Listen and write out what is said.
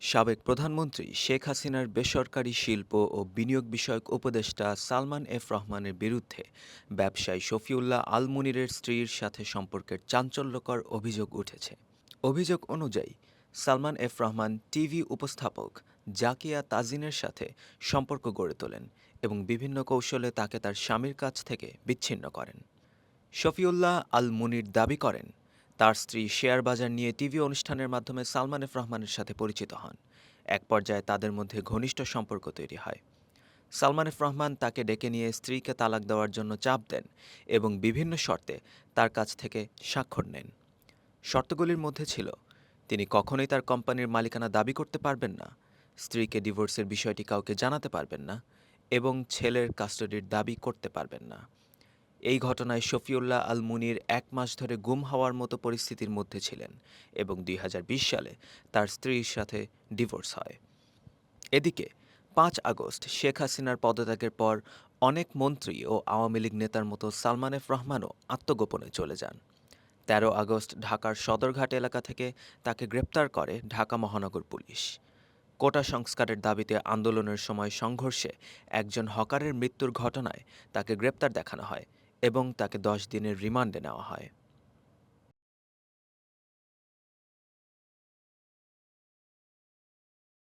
সাবেক প্রধানমন্ত্রী শেখ হাসিনার বেসরকারি শিল্প ও বিনিয়োগ বিষয়ক উপদেষ্টা সালমান এফ রহমানের বিরুদ্ধে ব্যবসায়ী শফিউল্লাহ আল মুনিরের স্ত্রীর সাথে সম্পর্কের চাঞ্চল্যকর অভিযোগ উঠেছে। অভিযোগ অনুযায়ী, সালমান এফ রহমান টিভি উপস্থাপক জাকিয়া তাজিনের সাথে সম্পর্ক গড়ে তোলেন এবং বিভিন্ন কৌশলে তাকে তার স্বামীর কাছ থেকে বিচ্ছিন্ন করেন। শফিউল্লাহ আল মুনির দাবি করেন তার স্ত্রী শেয়ার বাজার নিয়ে টিভি অনুষ্ঠানের মাধ্যমে সালমান এফ রহমানের সাথে পরিচিত হন। এক পর্যায়ে তাদের মধ্যে ঘনিষ্ঠ সম্পর্ক তৈরি হয়। সালমান এফ রহমান তাকে ডেকে নিয়ে স্ত্রীকে তালাক দেওয়ার জন্য চাপ দেন এবং বিভিন্ন শর্তে তার কাছ থেকে স্বাক্ষর নেন। শর্তগুলির মধ্যে ছিল, তিনি কখনোই তার কোম্পানির মালিকানা দাবি করতে পারবেন না, স্ত্রীকে ডিভোর্সের বিষয়টি কাউকে জানাতে পারবেন না এবং ছেলের কাস্টাডির দাবি করতে পারবেন না। এই ঘটনায় শফিউল্লাহ আল মুনির এক মাস ধরে গুম হওয়ার মতো পরিস্থিতির মধ্যে ছিলেন এবং দুই হাজার বিশ সালে তার স্ত্রীর সাথে ডিভোর্স হয়। এদিকে পাঁচ আগস্ট শেখ হাসিনার পদত্যাগের পর অনেক মন্ত্রী ও আওয়ামী লীগ নেতার মতো সালমান এফ রহমানও আত্মগোপনে চলে যান। তেরো আগস্ট ঢাকার সদরঘাট এলাকা থেকে তাকে গ্রেপ্তার করে ঢাকা মহানগর পুলিশ। কোটা সংস্কারের দাবিতে আন্দোলনের সময় সংঘর্ষে একজন হকারের মৃত্যুর ঘটনায় তাকে গ্রেপ্তার দেখানো হয়। এবং তাকে দশ দিনের রিমান্ডে নেওয়া হয়।